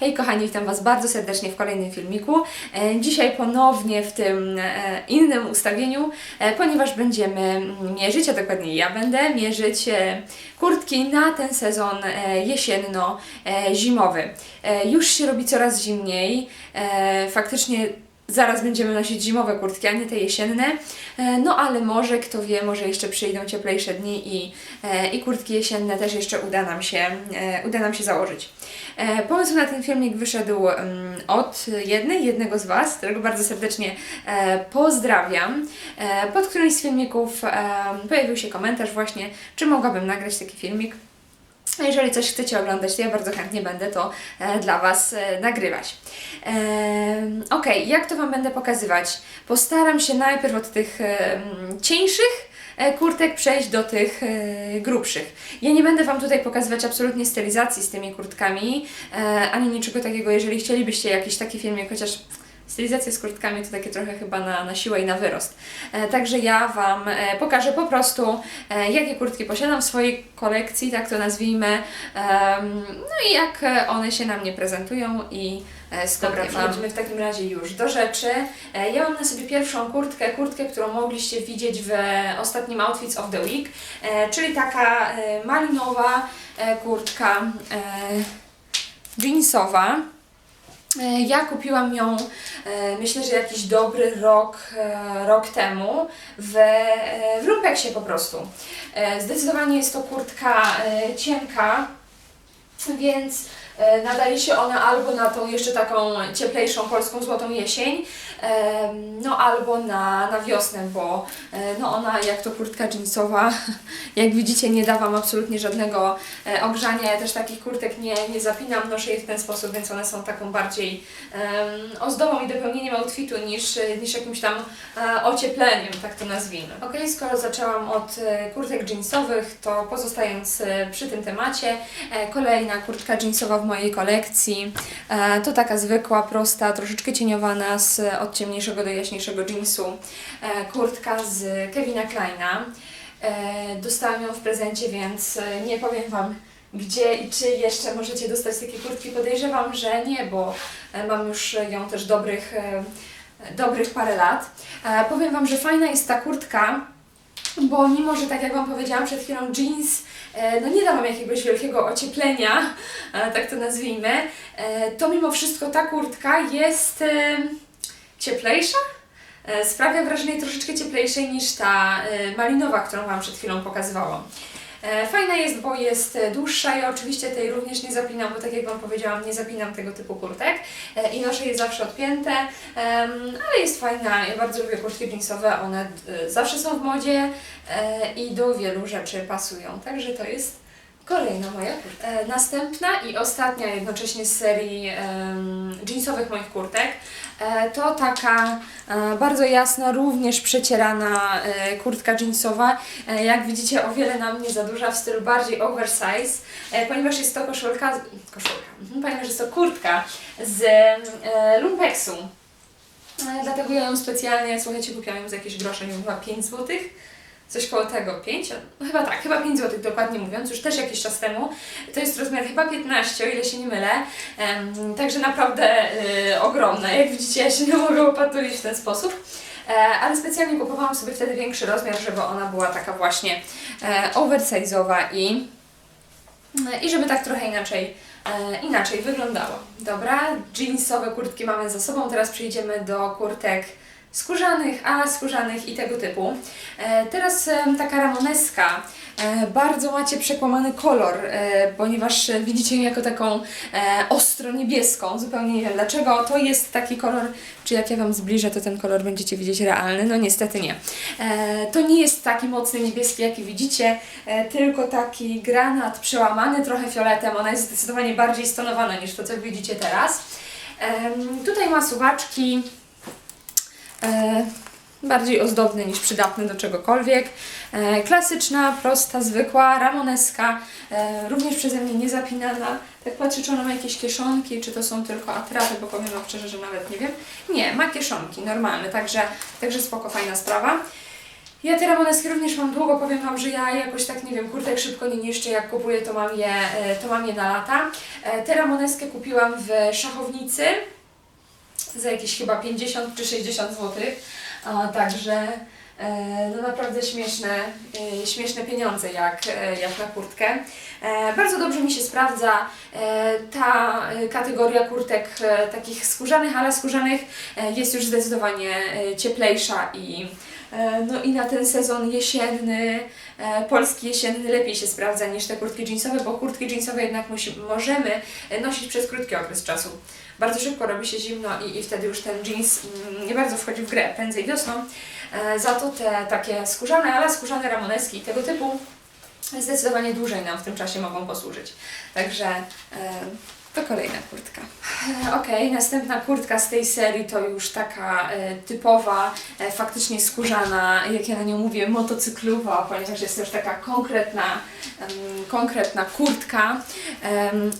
Hej kochani, witam Was bardzo serdecznie w kolejnym filmiku. E, Dzisiaj ponownie w tym e, innym ustawieniu, e, ponieważ będziemy mierzyć, a dokładnie ja będę mierzyć kurtki na ten sezon jesienno-zimowy. Już się robi coraz zimniej, faktycznie zaraz będziemy nosić zimowe kurtki, a nie te jesienne. E, No ale może, kto wie, może jeszcze przyjdą cieplejsze dni i, e, i kurtki jesienne też jeszcze uda nam się, e, uda nam się założyć. Pomysł na ten filmik wyszedł mm, od jednej, jednego z Was, którego bardzo serdecznie pozdrawiam. Pod którymś z filmików pojawił się komentarz właśnie, czy mogłabym nagrać taki filmik. Jeżeli coś chcecie oglądać, to ja bardzo chętnie będę to e, dla Was e, nagrywać. E, ok, jak to Wam będę pokazywać? Postaram się najpierw od tych mm, cieńszych kurtek przejść do tych grubszych. Ja nie będę Wam tutaj pokazywać absolutnie stylizacji z tymi kurtkami, ani niczego takiego. Jeżeli chcielibyście jakiś taki filmik, chociaż stylizacja z kurtkami to takie trochę chyba na, na siłę i na wyrost. E, także ja Wam e, pokażę po prostu, e, jakie kurtki posiadam w swojej kolekcji, tak to nazwijmy, em, no i jak e, one się na mnie prezentują i e, skąd Dobra, przechodzimy w takim razie już do rzeczy. E, Ja mam na sobie pierwszą kurtkę, kurtkę, którą mogliście widzieć w ostatnim Outfits of the Week, e, czyli taka e, malinowa e, kurtka e, jeansowa. E, Ja kupiłam ją, e, myślę, że jakiś dobry rok, e, rok temu w, w Lumpeksie po prostu. Zdecydowanie jest to kurtka cienka, więc nadaje się ona albo na tą jeszcze taką cieplejszą polską złotą jesień, em, no albo na, na wiosnę, bo e, no ona jak to kurtka jeansowa, jak widzicie nie da Wam absolutnie żadnego e, ogrzania, ja też takich kurtek nie, nie zapinam, noszę je w ten sposób, więc one są taką bardziej ozdobą i dopełnieniem outfitu niż, niż jakimś tam e, ociepleniem, tak to nazwijmy. Ok, skoro zaczęłam od e, kurtek jeansowych, to pozostając e, przy tym temacie, e, kolejna kurtka jeansowa mojej kolekcji e, to taka zwykła, prosta, troszeczkę cieniowana z od ciemniejszego do jaśniejszego jeansu e, kurtka z Kevina Kleina. E, Dostałam ją w prezencie, więc e, nie powiem Wam gdzie i czy jeszcze możecie dostać takie kurtki. Podejrzewam, że nie, bo e, mam już ją też dobrych, e, dobrych parę lat. E, Powiem Wam, że fajna jest ta kurtka, bo mimo, że tak jak Wam powiedziałam przed chwilą, jeans e, no nie da Wam jakiegoś wielkiego ocieplenia, e, tak to nazwijmy, e, to mimo wszystko ta kurtka jest cieplejsza. Sprawia wrażenie troszeczkę cieplejszej niż ta malinowa, którą Wam przed chwilą pokazywałam. E, Fajna jest, bo jest e, dłuższa. Ja oczywiście tej również nie zapinam, bo tak jak Wam powiedziałam, nie zapinam tego typu kurtek e, i noszę je zawsze odpięte, ale jest fajna. Ja bardzo lubię kurtki jeansowe, one zawsze są w modzie i do wielu rzeczy pasują. Także to jest kolejna moja. E, Następna i ostatnia jednocześnie z serii em, jeansowych moich kurtek e, to taka e, bardzo jasna, również przecierana e, kurtka jeansowa. E, jak widzicie, o wiele na mnie za duża w stylu bardziej oversize, e, ponieważ jest to koszulka, koszulka, mhm, ponieważ jest to kurtka z e, lumpeksu. E, Dlatego ja ją specjalnie, słuchajcie, kupiłam ją za jakieś grosze, nie wiem, chyba 5 zł. Coś koło tego, 5? No chyba tak, chyba 5 zł dokładnie mówiąc, już też jakiś czas temu. To jest rozmiar chyba 15, o ile się nie mylę. Em, także naprawdę y, ogromna. Jak widzicie, ja się nie mogę opatulić w ten sposób. E, ale specjalnie kupowałam sobie wtedy większy rozmiar, żeby ona była taka właśnie e, oversize'owa i, i żeby tak trochę inaczej, e, inaczej wyglądała. Dobra, jeansowe kurtki mamy za sobą, teraz przejdziemy do kurtek skórzanych, a skórzanych i tego typu. E, teraz taka ramoneska. E, bardzo macie przekłamany kolor, e, ponieważ widzicie ją jako taką ostro niebieską. Zupełnie nie wiem dlaczego. To jest taki kolor, czy jak ja Wam zbliżę, to ten kolor będziecie widzieć realny. No niestety nie. To nie jest taki mocny niebieski, jaki widzicie, tylko taki granat przełamany trochę fioletem. Ona jest zdecydowanie bardziej stonowana niż to, co widzicie teraz. Tutaj ma suwaczki bardziej ozdobny niż przydatny do czegokolwiek. E, klasyczna, prosta, zwykła, ramoneska, e, również przeze mnie niezapinana. Tak patrzę, czy ona ma jakieś kieszonki, czy to są tylko atrapy, bo powiem Wam szczerze, że nawet nie wiem. Nie, ma kieszonki, normalne, także, także spoko, fajna sprawa. Ja te ramoneski również mam długo, powiem Wam, że ja jakoś tak, nie wiem, kurtek szybko nie niszczę, jak kupuję, to mam je, e, to mam je na lata. E, Tę ramoneskę kupiłam w szachownicy za jakieś chyba 50 czy 60 zł, także e, no naprawdę śmieszne, e, śmieszne pieniądze jak, e, jak na kurtkę. Bardzo dobrze mi się sprawdza ta kategoria kurtek takich skórzanych, ale skórzanych jest już zdecydowanie cieplejsza i no i na ten sezon jesienny, e, polski jesienny lepiej się sprawdza niż te kurtki jeansowe, bo kurtki jeansowe jednak musi, możemy e, nosić przez krótki okres czasu. Bardzo szybko robi się zimno i, i wtedy już ten jeans mm, nie bardzo wchodzi w grę, prędzej wiosną. E, za to te takie skórzane, ale skórzane ramoneski tego typu zdecydowanie dłużej nam w tym czasie mogą posłużyć. Także e, to kolejna kurtka. E, Okej, następna kurtka z tej serii to już taka e, typowa, e, faktycznie skórzana, jak ja na nią mówię, motocyklowa, ponieważ jest też taka konkretna, konkretna kurtka.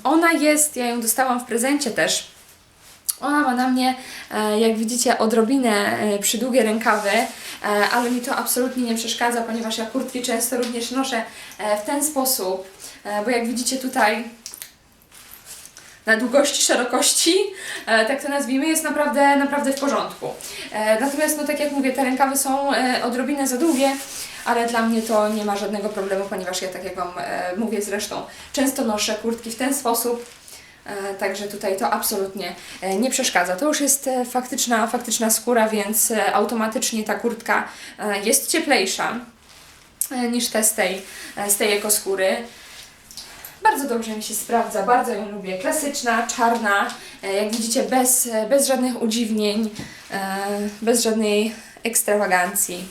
Ona jest, ja ją dostałam w prezencie też. Ona ma na mnie, e, jak widzicie, odrobinę e, przydługie rękawy, ale mi to absolutnie nie przeszkadza, ponieważ ja kurtki często również noszę w ten sposób, bo jak widzicie tutaj na długości, szerokości, e, tak to nazwijmy, jest naprawdę, naprawdę w porządku. E, Natomiast, no tak jak mówię, te rękawy są e, odrobinę za długie, ale dla mnie to nie ma żadnego problemu, ponieważ ja, tak jak Wam mówię zresztą, często noszę kurtki w ten sposób, Także tutaj to absolutnie nie przeszkadza. To już jest faktyczna, faktyczna skóra, więc automatycznie ta kurtka jest cieplejsza niż te z tej, z tej ekoskóry. Bardzo dobrze mi się sprawdza, bardzo ją lubię. Klasyczna, czarna, e, jak widzicie, bez, e, bez żadnych udziwnień, e, bez żadnej ekstrawagancji.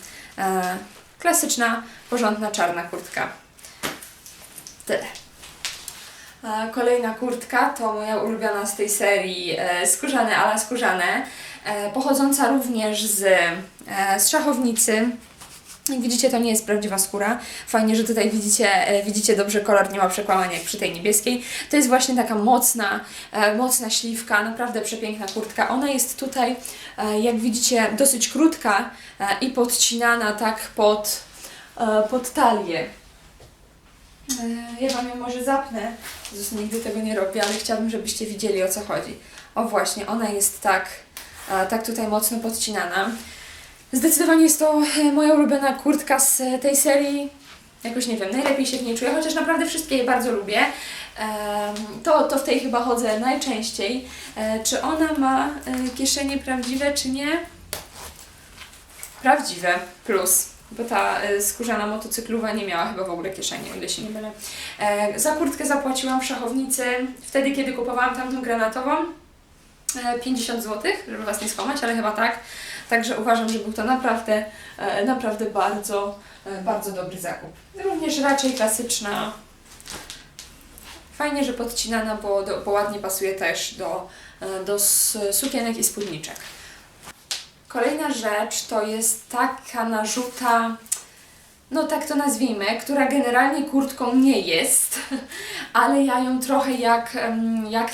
Klasyczna, porządna, czarna kurtka. Tyle. Kolejna kurtka to moja ulubiona z tej serii skórzane ala skórzane, pochodząca również z, z szachownicy. Jak widzicie, to nie jest prawdziwa skóra. Fajnie, że tutaj widzicie, e, widzicie dobrze kolor, nie ma przekłamania jak przy tej niebieskiej. To jest właśnie taka mocna, e, mocna śliwka, naprawdę przepiękna kurtka. Ona jest tutaj, e, jak widzicie, dosyć krótka i podcinana tak pod, pod talię. Ja Wam ją może zapnę. Jezus, nigdy tego nie robię, ale chciałabym, żebyście widzieli o co chodzi. O właśnie, ona jest tak, tak tutaj mocno podcinana. Zdecydowanie jest to e, moja ulubiona kurtka z e, tej serii. Jakoś nie wiem, najlepiej się w niej czuję, chociaż naprawdę wszystkie je bardzo lubię. To, to w tej chyba chodzę najczęściej. E, Czy ona ma kieszenie prawdziwe, czy nie? Prawdziwe, plus. Bo ta skórzana motocyklowa nie miała chyba w ogóle kieszeni, o ile się nie mylę. Za kurtkę zapłaciłam w szachownicy wtedy, kiedy kupowałam tamtą granatową. E, 50 zł, żeby Was nie skłamać, ale chyba tak. Także uważam, że był to naprawdę, e, naprawdę bardzo, e, bardzo dobry zakup. Również raczej klasyczna. Fajnie, że podcinana, bo, do, bo ładnie pasuje też do, e, do sukienek i spódniczek. Kolejna rzecz to jest taka narzuta, no tak to nazwijmy, która generalnie kurtką nie jest, ale ja ją trochę jak, jak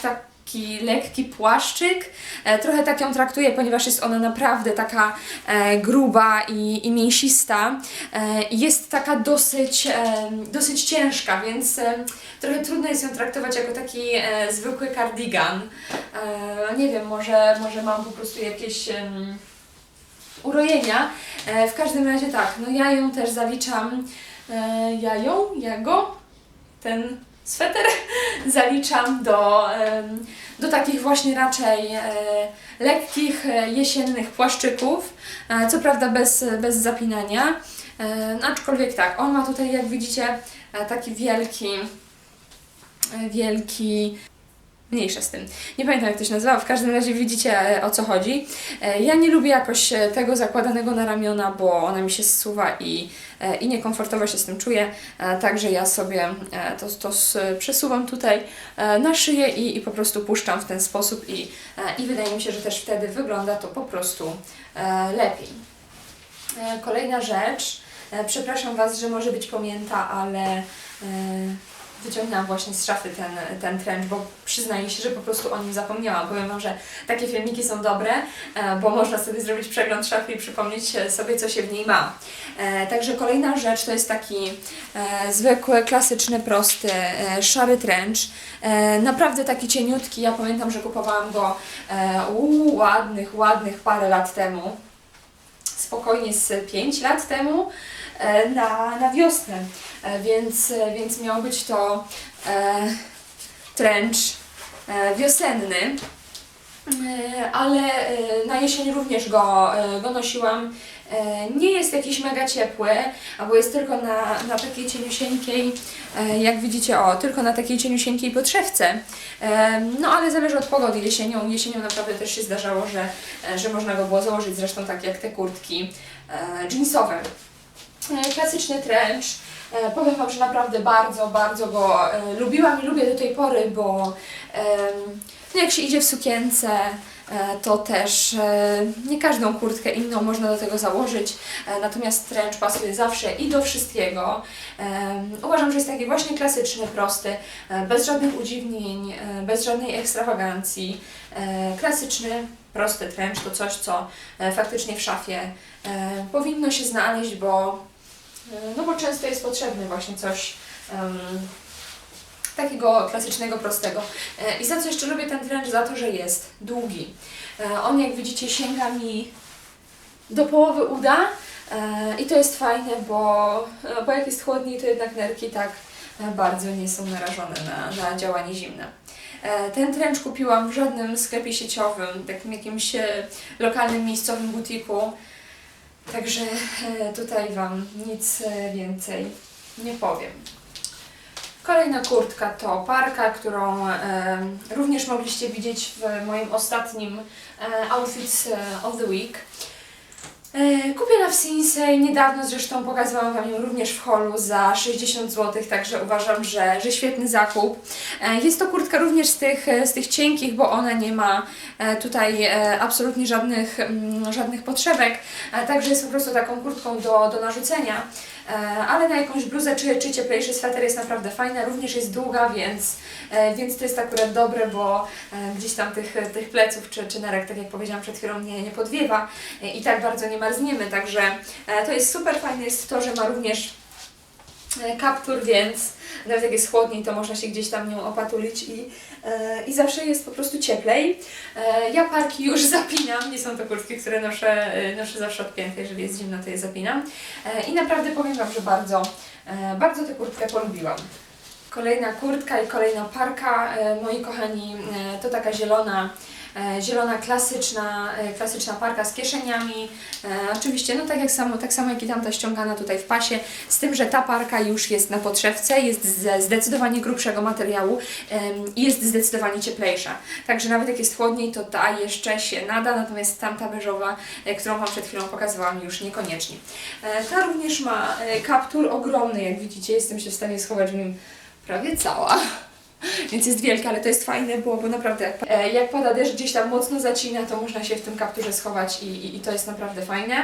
taki lekki płaszczyk, e, trochę tak ją traktuję, ponieważ jest ona naprawdę taka e, gruba i, i mięsista e, jest taka dosyć, dosyć ciężka, więc trochę trudno jest ją traktować jako taki zwykły cardigan. E, nie wiem, może, może mam po prostu jakieś... urojenia. W każdym razie tak, no ja ją też zaliczam, ja ją, ja go, ten sweter zaliczam do, do takich właśnie raczej e, lekkich e, jesiennych płaszczyków, e, co prawda bez, bez zapinania, no aczkolwiek tak, on ma tutaj jak widzicie taki wielki, wielki Mniejsza z tym. Nie pamiętam jak to się nazywa, w każdym razie widzicie e, o co chodzi. E, Ja nie lubię jakoś e, tego zakładanego na ramiona, bo ona mi się zsuwa i, i niekomfortowo się z tym czuję. Także ja sobie to, to przesuwam tutaj na szyję i, i po prostu puszczam w ten sposób i, i wydaje mi się, że też wtedy wygląda to po prostu lepiej. Kolejna rzecz. Przepraszam Was, że może być pamięta, ale wyciągnęłam właśnie z szafy ten, ten trench, bo przyznaję się, że po prostu o nim zapomniałam. Powiem Wam, że takie filmiki są dobre, e, bo można sobie zrobić przegląd szafy i przypomnieć sobie, co się w niej ma. E, Także kolejna rzecz to jest taki e, zwykły, klasyczny, prosty, szary trench. Naprawdę taki cieniutki. Ja pamiętam, że kupowałam go ładnych, ładnych parę lat temu. Spokojnie z 5 lat temu na, na wiosnę. E, więc, e, więc miał być to e, trench e, wiosenny. E, ale e, na jesień również go, e, go nosiłam. E, Nie jest jakiś mega ciepły, albo jest tylko na, na takiej cieniusieńkiej, e, jak widzicie, o, tylko na takiej cieniusieńkiej podszewce. E, No ale zależy od pogody. Jesienią, jesienią naprawdę też się zdarzało, że, e, że można go było założyć, zresztą tak jak te kurtki e, jeansowe. Klasyczny trench. E, Powiem Wam, że naprawdę bardzo, bardzo go e, lubiłam i lubię do tej pory, bo no jak się idzie w sukience, e, to też nie każdą kurtkę inną można do tego założyć, natomiast trench pasuje zawsze i do wszystkiego. Uważam, że jest taki właśnie klasyczny, prosty, bez żadnych udziwnień, bez żadnej ekstrawagancji. Klasyczny, prosty trench to coś, co faktycznie w szafie powinno się znaleźć, bo no bo często jest potrzebny właśnie coś em, takiego klasycznego, prostego. E, I za co jeszcze lubię ten trench? Za to, że jest długi. E, On jak widzicie sięga mi do połowy uda e, i to jest fajne, bo, e, bo jak jest chłodniej, to jednak nerki tak e, bardzo nie są narażone na, na działanie zimne. E, Ten trench kupiłam w żadnym sklepie sieciowym, takim jakimś e, lokalnym, miejscowym butiku. Także e, tutaj Wam nic e, więcej nie powiem. Kolejna kurtka to parka, którą e, również mogliście widzieć w moim ostatnim e, e, of the Week. E, kupiona w Sinsei, niedawno zresztą pokazywałam Wam ją również w holu za 60 zł, także uważam, że, że świetny zakup. E, jest to kurtka również z tych, e, z tych cienkich, bo ona nie ma tutaj absolutnie żadnych, mm, żadnych potrzebek, także jest po prostu taką kurtką do, do narzucenia. Ale na jakąś bluzę czy, czy cieplejszy sweter jest naprawdę fajna, również jest długa, więc, więc to jest akurat dobre, bo gdzieś tam tych, tych pleców czy, czy nerek, tak jak powiedziałam przed chwilą, nie, nie podwiewa i tak bardzo nie marzniemy, także e, to jest super fajne jest to, że ma również e, kaptur, więc nawet jak jest chłodniej, to można się gdzieś tam nią opatulić i, e, i zawsze jest po prostu cieplej. Ja parki już zapinam, nie są to kurtki, które noszę, noszę zawsze odpięte, jeżeli jest zimno, to je zapinam. I naprawdę powiem Wam, że bardzo, bardzo tę kurtkę polubiłam. Kolejna kurtka i kolejna parka, moi kochani, to taka zielona, zielona klasyczna, e, klasyczna parka z kieszeniami. E, Oczywiście, no tak jak samo, tak samo jak i tamta ściągana tutaj w pasie, z tym, że ta parka już jest na podszewce, jest ze zdecydowanie grubszego materiału i jest zdecydowanie cieplejsza. Także nawet jak jest chłodniej, to ta jeszcze się nada, natomiast tamta beżowa, e, którą Wam przed chwilą pokazywałam, już niekoniecznie. E, Ta również ma e, kaptur ogromny, jak widzicie, jestem się w stanie schować w nim prawie cała. Więc jest wielka, ale to jest fajne, bo, bo naprawdę jak, e, jak pada deszcz gdzieś tam mocno zacina, to można się w tym kapturze schować i, i, i to jest naprawdę fajne.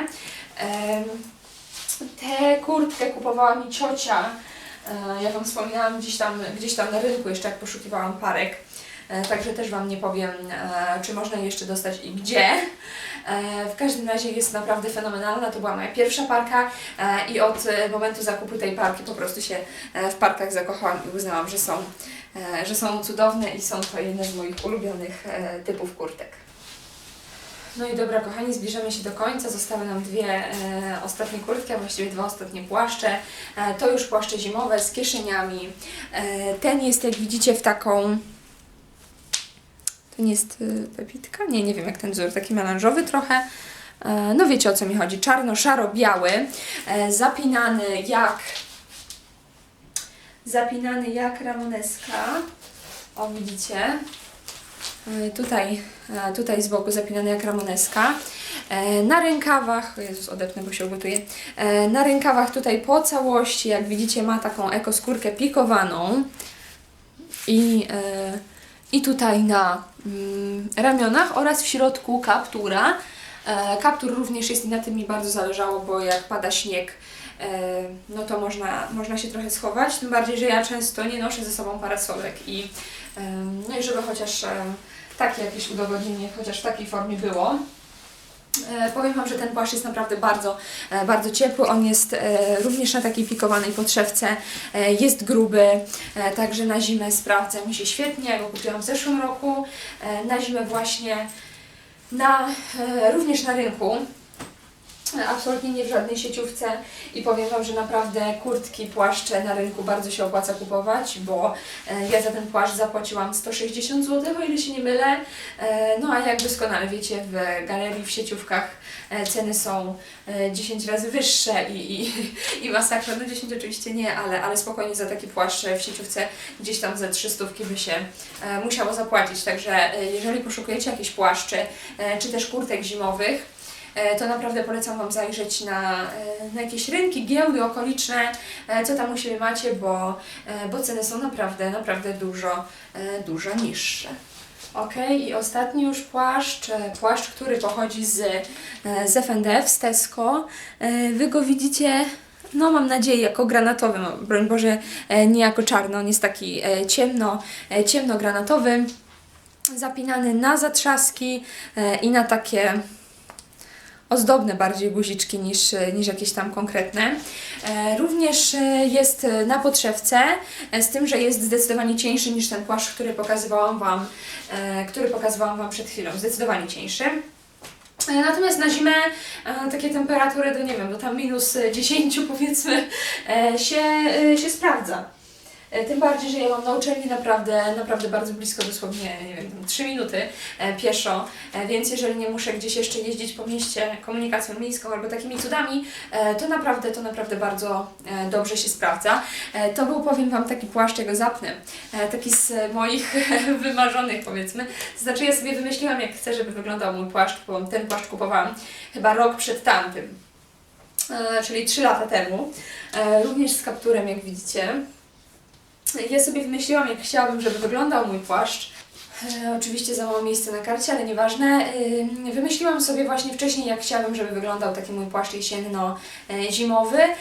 Em, Tę kurtkę kupowała mi ciocia, e, jak Wam wspominałam, gdzieś tam, gdzieś tam na rynku, jeszcze jak poszukiwałam parek. E, Także też Wam nie powiem, e, czy można jeszcze dostać i gdzie. E, W każdym razie jest naprawdę fenomenalna. To była moja pierwsza parka e, i od e, momentu zakupu tej parki po prostu się e, w parkach zakochałam i uznałam, że są, e, że są cudowne i są to jedne z moich ulubionych e, typów kurtek. No i dobra, kochani, zbliżamy się do końca. Zostały nam dwie e, ostatnie kurtki, a właściwie dwa ostatnie płaszcze. E, to już płaszcze zimowe z kieszeniami. E, ten jest, jak widzicie, w taką. To nie jest y, pepitka? Nie, nie wiem jak ten wzór, taki melanżowy trochę. E, no wiecie o co mi chodzi. Czarno-szaro-biały, e, zapinany jak. Zapinany jak ramoneska. O, widzicie? E, Tutaj, e, tutaj z boku zapinany jak ramoneska. E, Na rękawach, Jezus, odepnę, bo się ugotuję. E, Na rękawach tutaj po całości, jak widzicie, ma taką ekoskórkę pikowaną. I, i tutaj na mm, ramionach oraz w środku kaptura. Kaptur również jest i na tym mi bardzo zależało, bo jak pada śnieg, no to można, można się trochę schować, tym bardziej, że ja często nie noszę ze sobą parasolek i no i żeby chociaż takie jakieś udowodnienie, chociaż w takiej formie było. E, Powiem Wam, że ten płaszcz jest naprawdę bardzo, e, bardzo ciepły. On jest e, również na takiej pikowanej podszewce. E, Jest gruby, e, także na zimę sprawdza mi się świetnie. Ja go kupiłam w zeszłym roku. E, Na zimę właśnie na, e, również na rynku. Absolutnie nie w żadnej sieciówce i powiem Wam, że naprawdę kurtki, płaszcze na rynku bardzo się opłaca kupować, bo e, ja za ten płaszcz zapłaciłam 160 zł, o ile się nie mylę. E, No a jak doskonale wiecie, w galerii, w sieciówkach e, ceny są e, 10 razy wyższe i, i, i masakra. No 10 oczywiście nie, ale, ale spokojnie za taki płaszcz w sieciówce gdzieś tam ze 300 by się musiało zapłacić. Także jeżeli poszukujecie jakichś płaszczy, czy też kurtek zimowych, to naprawdę polecam Wam zajrzeć na, e, na jakieś rynki, giełdy okoliczne, e, co tam u siebie macie, bo, e, bo ceny są naprawdę, naprawdę dużo, e, dużo niższe. Ok, i ostatni już płaszcz, e, płaszcz, który pochodzi z, e, z F&F, z Tesco. E, Wy go widzicie, no mam nadzieję, jako granatowy, no, broń Boże, e, nie jako czarno, on jest taki e, ciemno, e, ciemnogranatowy, zapinany na zatrzaski e, i na takie ozdobne bardziej guziczki niż, niż jakieś tam konkretne. E, Również e, jest na podszewce, e, z tym, że jest zdecydowanie cieńszy niż ten płaszcz, który pokazywałam Wam, który pokazywałam Wam przed chwilą. Zdecydowanie cieńszy. Natomiast na zimę takie temperatury, to nie wiem, do tam minus 10 powiedzmy się, się sprawdza. E, Tym bardziej, że ja mam na uczelni naprawdę, naprawdę bardzo blisko, dosłownie nie wiem, tam 3 minuty e, pieszo, e, więc jeżeli nie muszę gdzieś jeszcze jeździć po mieście komunikacją miejską albo takimi cudami, to naprawdę, to naprawdę bardzo dobrze się sprawdza. To był, powiem Wam, taki płaszcz, ja go zapnę, taki z moich wymarzonych powiedzmy. Znaczy ja sobie wymyśliłam, jak chcę, żeby wyglądał mój płaszcz, bo ten płaszcz kupowałam chyba rok przed tamtym, czyli 3 lata temu, również z kapturem, jak widzicie. Ja sobie wymyśliłam, jak chciałabym, żeby wyglądał mój płaszcz. E, oczywiście za mało miejsca na karcie, ale nieważne. E, wymyśliłam sobie właśnie wcześniej, jak chciałabym, żeby wyglądał taki mój płaszcz jesienno-zimowy. E,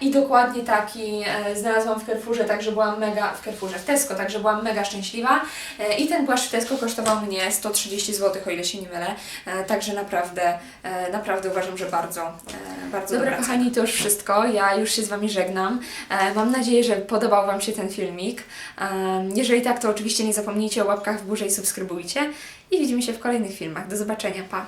I dokładnie taki znalazłam w Carrefourze, także byłam mega, w Carrefourze, w Tesco, także byłam mega szczęśliwa. I ten płaszcz w Tesco kosztował mnie 130 zł, o ile się nie mylę. Także naprawdę, naprawdę uważam, że bardzo, bardzo dobra. Dobra, kochani, to już wszystko. Ja już się z Wami żegnam. Mam nadzieję, że podobał Wam się ten filmik. Jeżeli tak, to oczywiście nie zapomnijcie o w górze i subskrybujcie. I widzimy się w kolejnych filmach. Do zobaczenia. Pa!